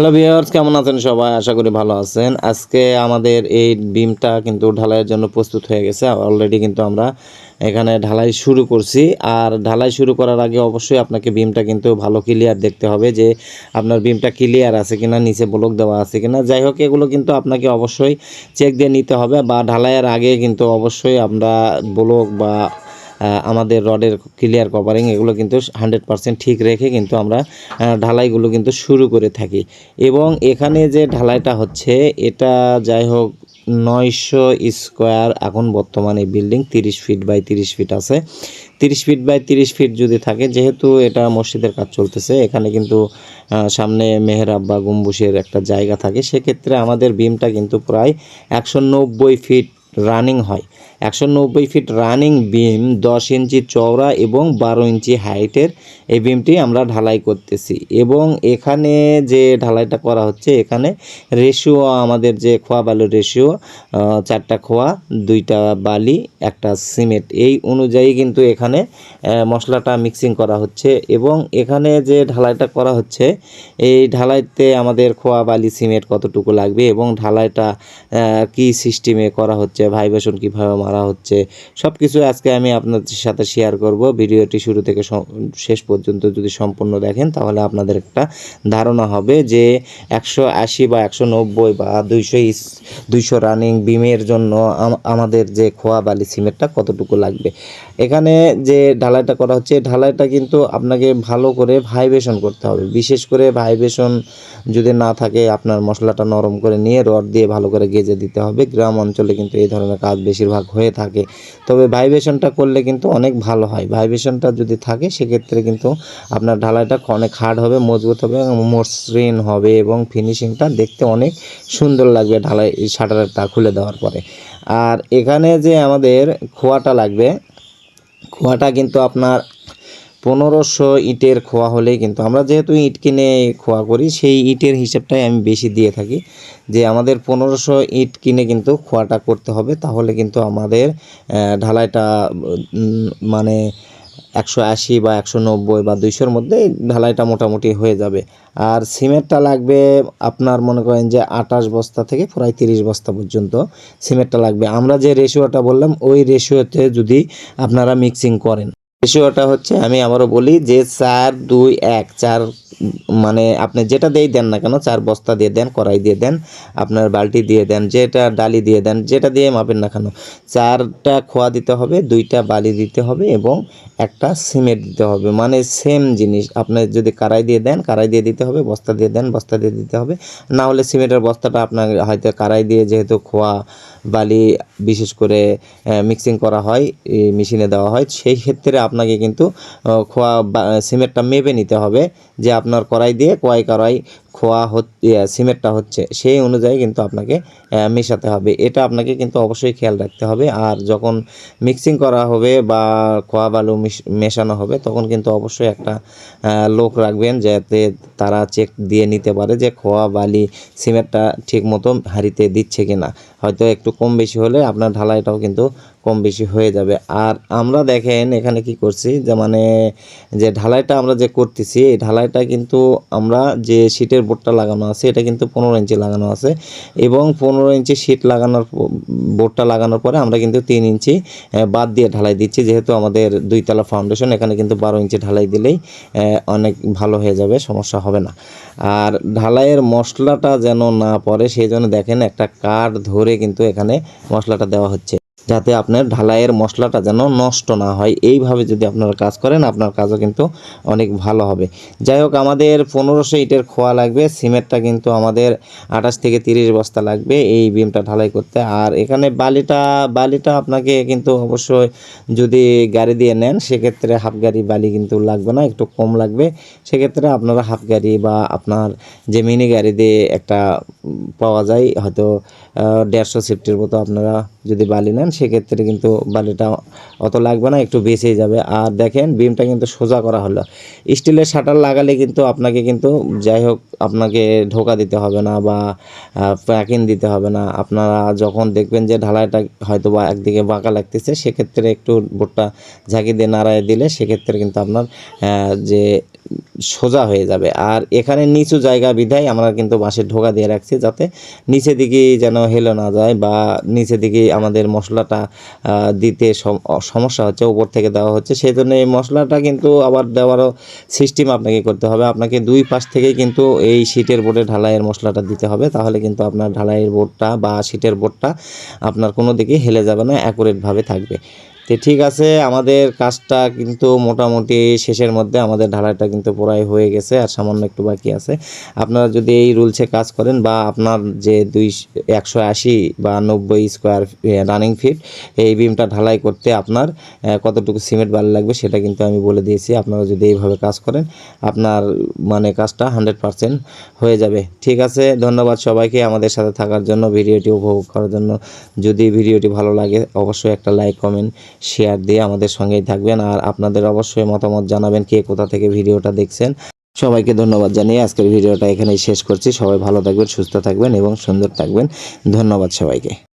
Hello viewers কেমন আছেন সবাই? আশা করি ভালো আছেন। আজকে আমাদের এই বিমটা কিন্তু ঢালাইয়ের জন্য প্রস্তুত হয়ে গেছে। অলরেডি কিন্তু আমরা এখানে ঢালাই শুরু করছি। আর ঢালাই শুরু করার আগে অবশ্যই আপনাকে বিমটা কিন্তু ভালো ক্লিয়ার দেখতে হবে যে আপনার বিমটা ক্লিয়ার আছে কিনা, নিচে ব্লক দেওয়া আছে কিনা। যাই হোক, এগুলো কিন্তু আপনাকে অবশ্যই চেক দিয়ে নিতে হবে। বা ঢালাইয়ের আগে কিন্তু অবশ্যই আমরা ব্লক বা আমাদের রডের ক্লিয়ার কভারিং এগুলো কিন্তু হান্ড্রেড পার্সেন্ট ঠিক রেখে কিন্তু আমরা ঢালাইগুলো কিন্তু শুরু করে থাকি। এবং এখানে যে ঢালাইটা হচ্ছে, এটা যাই হোক নয়শো স্কোয়ার এখন বর্তমানে বিল্ডিং তিরিশ ফিট বাই তিরিশ ফিট আছে। তিরিশ ফিট বাই তিরিশ ফিট যদি থাকে, যেহেতু এটা মসজিদের কাজ চলতেছে, এখানে কিন্তু সামনে মেহরাব বা গম্বুশের একটা জায়গা থাকে, সেক্ষেত্রে আমাদের বিমটা কিন্তু প্রায় একশো নব্বই ফিট রানিং হয়। একশো নব্বই ফিট রানিং বিম, দশ ইঞ্চি চওড়া এবং বারো ইঞ্চি হাইটের এই বিমটি আমরা ঢালাই করতেছি। এবং এখানে যে ঢালাইটা করা হচ্ছে, এখানে রেশিও আমাদের যে খোয়া বালুর রেশিও চারটা খোয়া, দুইটা বালি, একটা সিমেন্ট, এই অনুযায়ী কিন্তু এখানে মশলাটা মিক্সিং করা হচ্ছে। এবং এখানে যে ঢালাইটা করা হচ্ছে, এই ঢালাইতে আমাদের খোয়া বালি, সিমেন্ট কতটুকু লাগবে এবং ঢালাইটা কি সিস্টেমে করা হচ্ছে ভাইব্রেশন কীভাবে মারা হচ্ছে। সব কিছু আজকে আমি আপনাদের সাথে শেয়ার করব। ভিডিওটি শুরু থেকে শেষ পর্যন্ত যদি সম্পূর্ণ দেখেন, তাহলে আপনাদের একটা ধারণা হবে যে একশো আশি বা একশো নব্বই বা দুইশো দুইশো রানিং বিমের জন্য আমাদের যে খোয়া বালি সিমেন্টটা কতটুকু লাগবে। এখানে যে ঢালাইটা করা হচ্ছে ঢালাইটা কিন্তু আপনাকে ভালো করে ভাইব্রেশন করতে হবে। বিশেষ করে ভাইব্রেশন যদি না থাকে, আপনার মশলাটা নরম করে নিয়ে রড দিয়ে ভালো করে গেজে দিতে হবে। গ্রাম অঞ্চলে কিন্তু এই ধরনের কাজ বেশিরভাগ হয়ে থাকে। তবে ভাইব্রেশনটা করলে কিন্তু অনেক ভালো হয়। ভাইব্রেশনটা যদি থাকে, সেক্ষেত্রে কিন্তু আপনার ঢালাইটা অনেক হার্ড হবে, মজবুত হবে এবং মসৃণ হবে এবং ফিনিশিংটা দেখতে অনেক সুন্দর লাগবে ঢালাই শাটারটা খুলে দেওয়ার পরে। আর এখানে যে আমাদের খোয়াটা লাগবে খোয়াটা কিন্তু আপনার পনেরোশো ইটের খোয়া হলেই কিন্তু, আমরা যেহেতু ইট কিনে খোয়া করি, সেই ইটের হিসাবটাই আমি বেশি দিয়ে থাকি। যে আমাদের পনেরোশো ইট কিনে কিন্তু খোয়াটা করতে হবে, তাহলে কিন্তু আমাদের ঢালাইটা মানে একশো আশি বা একশো নব্বই বা দুইশোর মধ্যে ঢালাইটা মোটামুটি হয়ে যাবে। আর সিমেন্টটা লাগবে আপনার মনে করেন যে আঠাশ বস্তা থেকে প্রায় তিরিশ বস্তা পর্যন্ত সিমেন্টটা লাগবে। আমরা যে রেশিওটা বললাম, ওই রেশিওতে যদি আপনারা মিক্সিং করেন। রেশিওটা হচ্ছে, আমি আবারও বলি যে চার, দুই, এক, চার মানে আপনি যেটা দিয়েই দেন না কেন, চার বস্তা দিয়ে দেন, কড়াই দিয়ে দেন, আপনার বালতি দিয়ে দেন, যেটা ডালি দিয়ে দেন, যেটা দিয়ে মাপেন না কেন, চারটা খোয়া দিতে হবে, দুইটা বালি দিতে হবে এবং একটা সিমেন্ট দিতে হবে। মানে সেম জিনিস, আপনি যদি কারাই দিয়ে দেন কারাই দিয়ে দিতে হবে, বস্তা দিয়ে দেন, বস্তা দিয়ে দিতে হবে। না হলে সিমেন্টের বস্তাটা আপনার হয়তো কারাই দিয়ে যেহেতু খোয়া বালি বিশেষ করে মিক্সিং করা হয় মেশিনে দেওয়া হয়, সেই ক্ষেত্রে আপনাকে কিন্তু খোয়া সিমেন্টটা মেপে নিতে হবে যে আপনার কড়াই দিয়ে কয় কড়াই খোয়া সিমেন্টটা হচ্ছে, সেই অনুযায়ী কিন্তু আপনাকে মেশাতে হবে। এটা আপনাকে কিন্তু অবশ্যই খেয়াল রাখতে হবে। আর যখন মিক্সিং করা হবে বা খোয়া বালু মিশ- মেশানো হবে, তখন কিন্তু অবশ্যই একটা লোক রাখবেন যাতে তারা চেক দিয়ে নিতে পারে যে খোয়া বালি সিমেন্টটা ঠিক মতো হাঁড়িতে দিচ্ছে কিনা। হয়তো একটু কম বেশি হলে আপনার ঢালাইটাও কিন্তু কম বেশি হয়ে যাবে। আর আমরা দেখেন এখানে কি করছি, যে মানে যে ঢালাইটা আমরা যে করতেছি, এই ঢালাইটা কিন্তু আমরা যে শীটের বোর্ডটা লাগানো আছে, এটা কিন্তু পনেরো ইঞ্চি লাগানো আছে এবং পনেরো ইঞ্চি শীট লাগানোর বোর্ডটা লাগানোর পরে আমরা কিন্তু তিন ইঞ্চি বাদ দিয়ে ঢালাই দিচ্ছি। যেহেতু আমাদের দুইতলা ফাউন্ডেশন এখানে কিন্তু বারো ইঞ্চি ঢালাই দিলেই অনেক ভালো হয়ে যাবে, সমস্যা হবে না। আর ঢালাইয়ের মশলাটা যেন না পড়ে, সেই জন্য দেখেন একটা কাঠ ধরে কিন্তু এখানে মশলাটা দেওয়া হচ্ছে। যাতে আপনার ঢালাইয়ের মশলাটা যেন নষ্ট না হয়। এইভাবে যদি আপনারা কাজ করেন, আপনার কাজও কিন্তু অনেক ভালো হবে। যাই হোক, আমাদের পনেরোশো ইটের খোয়া লাগবে। সিমেন্টটা কিন্তু আমাদের আঠাশ থেকে তিরিশ বস্তা লাগবে এই বিমটা ঢালাই করতে। আর এখানে বালিটা বালিটা আপনাকে কিন্তু অবশ্যই যদি গাড়ি দিয়ে নেন, সেক্ষেত্রে হাফ গাড়ি বালি কিন্তু লাগবে না, একটু কম লাগবে। সেক্ষেত্রে আপনারা হাফ গাড়ি বা আপনার যে মিনি গাড়ি দিয়ে একটা পাওয়া যায়, হয়তো দেড়শো সিফটির মতো আপনারা যদি বালি নেন, সেক্ষেত্রে কিন্তু বালিটা অত লাগবে না, একটু বেঁচেই যাবে। আর দেখেন, বিমটা কিন্তু সোজা করা হলো। স্টিলের শাটার লাগালে কিন্তু আপনাকে কিন্তু যাই হোক, আপনাকে ঢোকা দিতে হবে না বা প্যাকিং দিতে হবে না। আপনারা যখন দেখবেন যে ঢালাইটা হয়তো বা একদিকে বাঁকা লাগতেছে, সেক্ষেত্রে একটু বোটটা ঝাঁকি দিয়ে নাড়ায় দিলে সেক্ষেত্রে কিন্তু আপনার যে সোজা হয়ে যাবে। আর এখানে নিচু জায়গা বিধায় আমরা কিন্তু বাঁশের ঢোকা দিয়ে রাখছি যাতে নিচে দিকে যেন হেলো না যায় বা নিচে দিকে আমাদের মশলাটা দিতে সমস্যা হচ্ছে, উপর থেকে দেওয়া হচ্ছে। সেই জন্য এই মশলাটা কিন্তু আবার দেওয়ারও সিস্টেম আপনাকে করতে হবে। আপনাকে দুই পাশ থেকেই কিন্তু এই শীটের বোর্ডে ঢালাইয়ের মশলাটা দিতে হবে। তাহলে কিন্তু আপনার ঢালাইয়ের বোর্ডটা বা শীটের বোর্ডটা আপনার কোনো দিকে হেলে যাবে না অ্যাকুরেটভাবে থাকবে। তো ঠিক আছে, আমাদের কাজটা কিন্তু মোটামুটি শেষের মধ্যে আমাদের ঢালাইটা কিন্তু প্রায় হয়ে গেছে আর সামান্য একটু বাকি আছে। আপনারা যদি এই রুলসে কাজ করেন বা আপনার যে দুই একশো আশি বা নব্বই স্কোয়ার রানিং ফিট এই বিমটা ঢালাই করতে আপনার কতটুকু সিমেন্ট বালি লাগবে সেটা কিন্তু আমি বলে দিয়েছি। আপনারা যদি এইভাবে কাজ করেন, আপনার মানে কাজটা হান্ড্রেড পারসেন্ট হয়ে যাবে। ঠিক আছে, ধন্যবাদ সবাইকে আমাদের সাথে থাকার জন্য, ভিডিওটি উপভোগ করার জন্য। যদি ভিডিওটি ভালো লাগে, অবশ্যই একটা লাইক, কমেন্ট শেয়ার দিয়ে আমাদের সঙ্গেই থাকবেন। আর আপনাদের অবশ্যই মতামত জানাবেন কে কোথা থেকে ভিডিওটা দেখছেন। সবাইকে ধন্যবাদ জানিয়ে আজকের ভিডিওটা এখানেই শেষ করছি। সবাই ভালো থাকবেন, সুস্থ থাকবেন এবং সুন্দর থাকবেন। ধন্যবাদ সবাইকে।